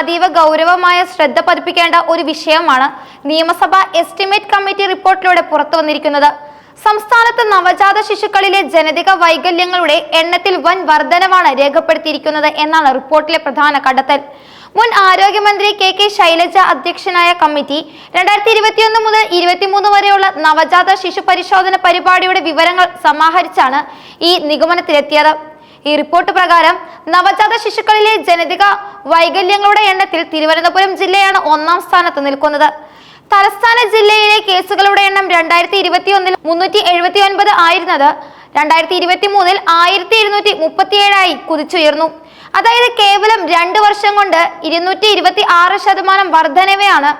അതീവ ഗൗരവമായ ശ്രദ്ധ പതിപ്പിക്കേണ്ട ഒരു വിഷയമാണ് നിയമസഭ എസ്റ്റിമേറ്റ് കമ്മിറ്റി റിപ്പോർട്ടിലൂടെ പുറത്തു വന്നിരിക്കുന്നത്. സംസ്ഥാനത്ത് നവജാത ശിശുക്കളിലെ ജനിതക വൈകല്യങ്ങളുടെ എണ്ണത്തിൽ വൻ വർധനവാണ് രേഖപ്പെടുത്തിയിരിക്കുന്നത് എന്നാണ് റിപ്പോർട്ടിലെ പ്രധാന കണ്ടെത്തൽ. മുൻ ആരോഗ്യമന്ത്രി കെ കെ ശൈലജ അധ്യക്ഷനായ കമ്മിറ്റി രണ്ടായിരത്തി ഇരുപത്തിയൊന്ന് മുതൽ ഇരുപത്തിമൂന്ന് വരെയുള്ള നവജാത ശിശു പരിശോധന പരിപാടിയുടെ വിവരങ്ങൾ സമാഹരിച്ചാണ് ഈ നിഗമനത്തിലെത്തിയത്. ഈ റിപ്പോർട്ട് പ്രകാരം നവജാത ശിശുക്കളിലെ ജനിതക വൈകല്യങ്ങളുടെ എണ്ണത്തിൽ തിരുവനന്തപുരം ജില്ലയാണ് ഒന്നാം സ്ഥാനത്ത് നിൽക്കുന്നത്. തലസ്ഥാന ജില്ലയിലെ കേസുകളുടെ എണ്ണം രണ്ടായിരത്തി ഇരുപത്തി ഒന്നിൽ മുന്നൂറ്റി എഴുപത്തി ഒൻപത് ആയിരുന്നത് രണ്ടായിരത്തി ഇരുപത്തി മൂന്നിൽ ആയിരത്തി ഇരുന്നൂറ്റി മുപ്പത്തിയേഴായി കുതിച്ചുയർന്നു. അതായത് കേവലം രണ്ട് വർഷം കൊണ്ട് ഇരുന്നൂറ്റി ഇരുപത്തി ആറ് ശതമാനം വർധനവെയാണ്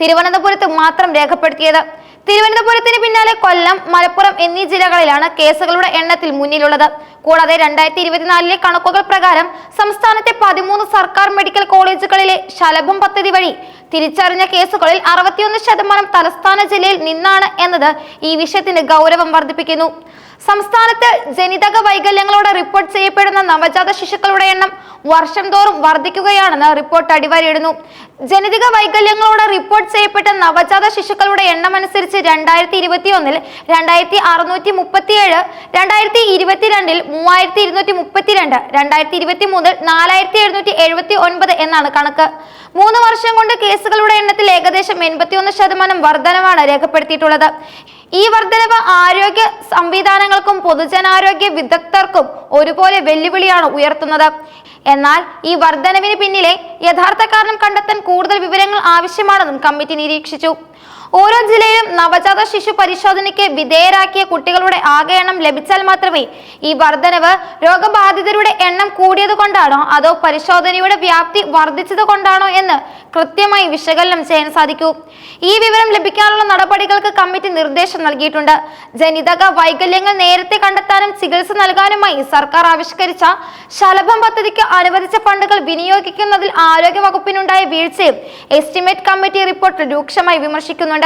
തിരുവനന്തപുരത്ത് മാത്രം രേഖപ്പെടുത്തിയത്. തിരുവനന്തപുരത്തിന് പിന്നാലെ കൊല്ലം മലപ്പുറം എന്നീ ജില്ലകളിലാണ് കേസുകളുടെ എണ്ണത്തിൽ മുന്നിലുള്ളത്. കൂടാതെ രണ്ടായിരത്തി ഇരുപത്തിനാലിലെ കണക്കുകൾ പ്രകാരം സംസ്ഥാനത്തെ പതിമൂന്ന് സർക്കാർ മെഡിക്കൽ കോളേജുകളിലെ ശലഭം പദ്ധതി വഴി തിരിച്ചറിഞ്ഞ കേസുകളിൽ അറുപത്തിയൊന്ന് ശതമാനം തലസ്ഥാന ജില്ലയിൽ നിന്നാണ് എന്നത് ഈ വിഷയത്തിന്റെ ഗൗരവം വർദ്ധിപ്പിക്കുന്നു. സംസ്ഥാനത്ത് ജനിതക വൈകല്യങ്ങളോടെ റിപ്പോർട്ട് ചെയ്യപ്പെടുന്ന നവജാത ശിശുക്കളുടെ എണ്ണം വർഷം തോറും വർദ്ധിക്കുകയാണെന്ന് റിപ്പോർട്ട് അടിവരയിടുന്നു. ജനിതക വൈകല്യങ്ങളോടെ റിപ്പോർട്ട് ചെയ്യപ്പെട്ട നവജാത ശിശുക്കളുടെ എണ്ണം അനുസരിച്ച് രണ്ടായിരത്തി ഇരുപത്തി ഒന്നിൽ രണ്ടായിരത്തി അറുന്നൂറ്റി മുപ്പത്തിയേഴ് രണ്ടായിരത്തി ഇരുപത്തിരണ്ടിൽ മൂവായിരത്തി ഇരുന്നൂറ്റി മുപ്പത്തിരണ്ട് രണ്ടായിരത്തി ഇരുപത്തി മൂന്നിൽ നാലായിരത്തി എഴുന്നൂറ്റി എഴുപത്തി ഒൻപത് എന്നാണ് കണക്ക്. മൂന്ന് വർഷം കൊണ്ട് കേസുകളുടെ എണ്ണത്തിൽ ഏകദേശം എൺപത്തിയൊന്ന് ശതമാനം വർധനമാണ് രേഖപ്പെടുത്തിയിട്ടുള്ളത്. ഈ വർധനവ് ആരോഗ്യ സംവിധാനങ്ങൾക്കും പൊതുജനാരോഗ്യ വിദഗ്ധർക്കും ഒരുപോലെ വെല്ലുവിളിയാണ് ഉയർത്തുന്നത്. എന്നാൽ ഈ വർധനവിന് പിന്നിലെ യഥാർത്ഥ കാരണം കണ്ടെത്താൻ കൂടുതൽ വിവരങ്ങൾ ആവശ്യമാണെന്നും കമ്മിറ്റി നിരീക്ഷിച്ചു. ഓരോ ജില്ലയിലും നവജാത ശിശു പരിശോധനയ്ക്ക് വിധേയരാക്കിയ കുട്ടികളുടെ ആകെ എണ്ണം ലഭിച്ചാൽ മാത്രമേ ഈ വർധനവ് രോഗബാധിതരുടെ എണ്ണം കൂടിയത് കൊണ്ടാണോ? അതോ പരിശോധനയുടെ വ്യാപ്തി വർദ്ധിച്ചത് കൊണ്ടാണോ എന്ന് കൃത്യമായി വിശകലനം ചെയ്യാൻ സാധിക്കൂ. ഈ വിവരം ലഭിക്കാനുള്ള നടപടികൾക്ക് കമ്മിറ്റി നിർദ്ദേശം നൽകിയിട്ടുണ്ട്. ജനിതക വൈകല്യങ്ങൾ നേരത്തെ കണ്ടെത്താനും ചികിത്സ നൽകാനുമായി സർക്കാർ ആവിഷ്കരിച്ച ശലഭം പദ്ധതിക്ക് അനുവദിച്ച ഫണ്ടുകൾ വിനിയോഗിക്കുന്നതിൽ ആരോഗ്യ വകുപ്പിനുണ്ടായ വീഴ്ചയും എസ്റ്റിമേറ്റ് കമ്മിറ്റി റിപ്പോർട്ട് രൂക്ഷമായി വിമർശിക്കുന്നുണ്ട്.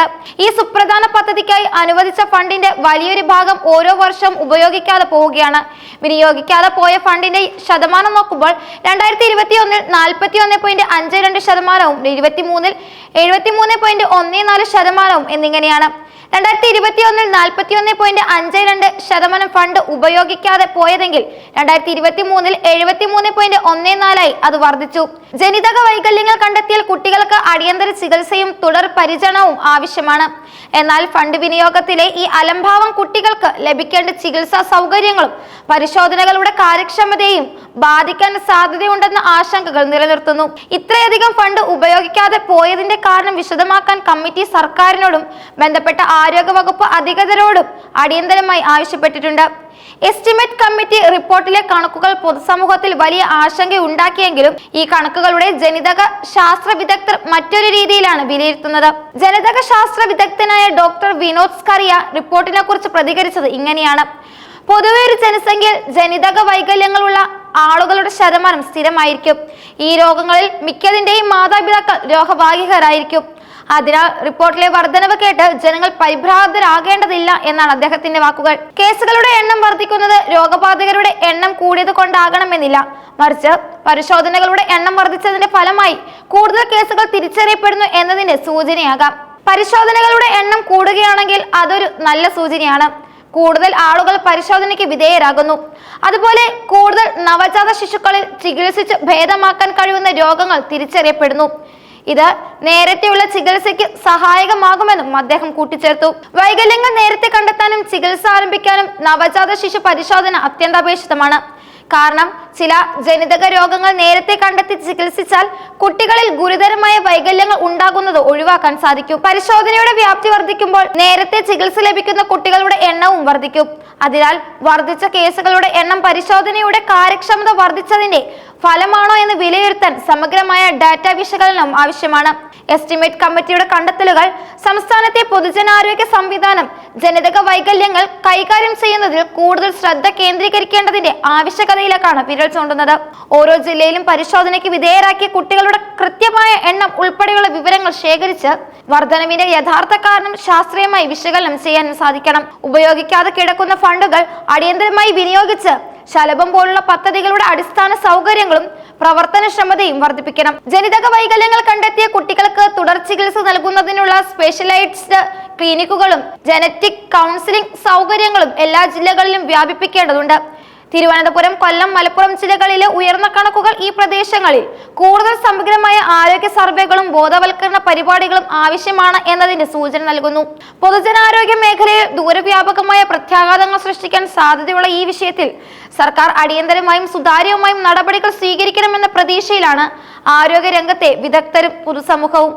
ഈ സുപ്രധാന പദ്ധതിക്കായി അനുവദിച്ച ഫണ്ടിന്റെ വലിയൊരു ഭാഗം ഓരോ വർഷവും ഉപയോഗിക്കാതെ പോവുകയാണ്. വിനിയോഗിക്കാതെ പോയ ഫണ്ടിന്റെ ശതമാനം നോക്കുമ്പോൾ രണ്ടായിരത്തി ഇരുപത്തി ഒന്നിൽ നാൽപ്പത്തി ഒന്ന് പോയിന്റ് അഞ്ച് രണ്ട് ശതമാനവും ഇരുപത്തി മൂന്നിൽ എഴുപത്തി മൂന്ന് പോയിന്റ് ഒന്ന് നാല് ശതമാനവും എന്നിങ്ങനെയാണ്. രണ്ടായിരത്തി ഇരുപത്തി ഒന്നിൽ നാൽപ്പത്തി ഒന്ന് പോയിന്റ് അഞ്ച് രണ്ട് ശതമാനം ഫണ്ട് ഉപയോഗിക്കാതെ പോയതെങ്കിൽ രണ്ടായിരത്തി ഇരുപത്തി മൂന്നിൽ എഴുപത്തി മൂന്ന് പോയിന്റ് ഒന്ന് നാലായി അത് വർദ്ധിച്ചു. ജനിതക വൈകല്യങ്ങൾ കണ്ടെത്തിയാൽ കുട്ടികൾക്ക് അടിയന്തര ചികിത്സയും തുടർ പരിചരണവും ആവശ്യമാണ്. എന്നാൽ ഫണ്ട് വിനിയോഗത്തിലെ ഈ അലംഭാവം കുട്ടികൾക്ക് ലഭിക്കേണ്ട ചികിത്സാ സൗകര്യങ്ങളും പരിശോധനകളുടെ കാര്യക്ഷമതയും ബാധിക്കാൻ സാധ്യതയുണ്ടെന്ന ആശങ്കകൾ നിലനിർത്തുന്നു. ഇത്രയധികം ഫണ്ട് ഉപയോഗിക്കാതെ പോയതിന്റെ കാരണം വിശദമാക്കാൻ കമ്മിറ്റി സർക്കാരിനോടും ബന്ധപ്പെട്ട ആരോഗ്യ വകുപ്പ് അധികൃതരോടും അടിയന്തരമായി ആവശ്യപ്പെട്ടിട്ടുണ്ട്. എസ്റ്റിമേറ്റ് കമ്മിറ്റി റിപ്പോർട്ടിലെ കണക്കുകൾ പൊതുസമൂഹത്തിൽ വലിയ ആശങ്ക ഉണ്ടാക്കിയെങ്കിലും ഈ കണക്കുകളുടെ ജനിതക ശാസ്ത്ര വിദഗ്ധർ മറ്റൊരു രീതിയിലാണ് വിലയിരുത്തുന്നത്. ജനിതക ശാസ്ത്ര വിദഗ്ധനായ ഡോക്ടർ വിനോദ് സ്കറിയ റിപ്പോർട്ടിനെ കുറിച്ച് പ്രതികരിച്ചത് ഇങ്ങനെയാണ്. പൊതുവെ ഒരു ജനസംഖ്യയിൽ ജനിതക വൈകല്യങ്ങളുള്ള ആളുകളുടെ ശതമാനം സ്ഥിരമായിരിക്കും. ഈ രോഗങ്ങളിൽ മിക്കതിന്റെയും മാതാപിതാക്കൾ രോഗവാഹികരായിരിക്കും. അതിനാൽ റിപ്പോർട്ടിലെ വർധനവ് കേട്ട് ജനങ്ങൾ പരിഭ്രാന്തരാകേണ്ടതില്ല എന്നാണ് അദ്ദേഹത്തിന്റെ വാക്കുകൾ. കേസുകളുടെ എണ്ണം വർദ്ധിക്കുന്നത് രോഗബാധിതരുടെ എണ്ണം കൂടിയത് കൊണ്ടാകണമെന്നില്ല. മറിച്ച് പരിശോധനകളുടെ എണ്ണം വർദ്ധിച്ചതിന്റെ ഫലമായി കൂടുതൽ കേസുകൾ തിരിച്ചറിയപ്പെടുന്നു എന്നതിന്റെ സൂചനയാകാം. പരിശോധനകളുടെ എണ്ണം കൂടുകയാണെങ്കിൽ അതൊരു നല്ല സൂചനയാണ്. കൂടുതൽ ആളുകൾ പരിശോധനയ്ക്ക് വിധേയരാകുന്നു. അതുപോലെ കൂടുതൽ നവജാത ശിശുക്കളിൽ ചികിത്സിച്ച് ഭേദമാക്കാൻ കഴിയുന്ന രോഗങ്ങൾ തിരിച്ചറിയപ്പെടുന്നു. ഇത് നേരത്തെയുള്ള ചികിത്സയ്ക്ക് സഹായകമാകുമെന്നും അദ്ദേഹം കൂട്ടിച്ചേർത്തു. വൈകല്യങ്ങൾ നേരത്തെ കണ്ടെത്താനും ചികിത്സ ആരംഭിക്കാനും നവജാത ശിശു പരിശോധന അത്യന്താപേക്ഷിതമാണ്. കാരണം ചില ജനിതക രോഗങ്ങൾ നേരത്തെ കണ്ടെത്തി ചികിത്സിച്ചാൽ കുട്ടികളിൽ ഗുരുതരമായ വൈകല്യങ്ങൾ ഉണ്ടാകുന്നത് ഒഴിവാക്കാൻ സാധിക്കും. പരിശോധനയുടെ വ്യാപ്തി വർദ്ധിക്കുമ്പോൾ നേരത്തെ ചികിത്സ ലഭിക്കുന്ന കുട്ടികളുടെ എണ്ണവും വർദ്ധിക്കും. അതിനാൽ വർദ്ധിച്ച കേസുകളുടെ എണ്ണം പരിശോധനയുടെ കാര്യക്ഷമത വർദ്ധിച്ചതിന്റെ ഫലമാണോ എന്ന് വിലയിരുത്താൻ സമഗ്രമായ ഡാറ്റ വിശകലനം ആവശ്യമാണ്. എസ്റ്റിമേറ്റ് കമ്മിറ്റിയുടെ കണ്ടെത്തലുകൾ സംസ്ഥാനത്തെ പൊതുജനാരോഗ്യ സംവിധാനം ജനിതക വൈകല്യങ്ങൾ കൈകാര്യം ചെയ്യുന്നതിൽ കൂടുതൽ ശ്രദ്ധ കേന്ദ്രീകരിക്കേണ്ടതിന്റെ ആവശ്യകതയിലേക്കാണ് വിരൽ ചൂണ്ടുന്നത്. ഓരോ ജില്ലയിലും പരിശോധനയ്ക്ക് വിധേയരാക്കിയ കുട്ടികളുടെ കൃത്യമായ എണ്ണം ഉൾപ്പെടെയുള്ള വിവരങ്ങൾ ശേഖരിച്ച് വർധനവിന്റെ യഥാർത്ഥ കാരണം ശാസ്ത്രീയമായി വിശകലനം ചെയ്യാൻ സാധിക്കണം. ഉപയോഗിക്കാതെ കിടക്കുന്ന ഫണ്ടുകൾ അടിയന്തരമായി വിനിയോഗിച്ച് ശലഭം പോലുള്ള പദ്ധതികളുടെ അടിസ്ഥാന സൗകര്യങ്ങളും പ്രവർത്തനക്ഷമതയും വർദ്ധിപ്പിക്കണം. ജനിതക വൈകല്യങ്ങൾ കണ്ടെത്തിയ കുട്ടികൾക്ക് തുടർ ചികിത്സ നൽകുന്നതിനുള്ള സ്പെഷ്യലൈസ്ഡ് ക്ലിനിക്കുകളും ജനറ്റിക് കൗൺസിലിംഗ് സൗകര്യങ്ങളും എല്ലാ ജില്ലകളിലും വ്യാപിപ്പിക്കേണ്ടതുണ്ട്. തിരുവനന്തപുരം കൊല്ലം മലപ്പുറം ജില്ലകളിലെ ഉയർന്ന കണക്കുകൾ ഈ പ്രദേശങ്ങളിൽ. കൂടുതൽ സമഗ്രമായ ആരോഗ്യ സർവേകളും ബോധവൽക്കരണ പരിപാടികളും ആവശ്യമാണ് എന്നതിന്റെ സൂചന നൽകുന്നു. പൊതുജനാരോഗ്യ മേഖലയിൽ ദൂരവ്യാപകമായ പ്രത്യാഘാതങ്ങൾ സൃഷ്ടിക്കാൻ സാധ്യതയുള്ള ഈ വിഷയത്തിൽ സർക്കാർ അടിയന്തരമായും സുതാര്യവുമായും നടപടികൾ സ്വീകരിക്കണമെന്ന പ്രതീക്ഷയിലാണ് ആരോഗ്യ രംഗത്തെ വിദഗ്ധരും പൊതുസമൂഹവും.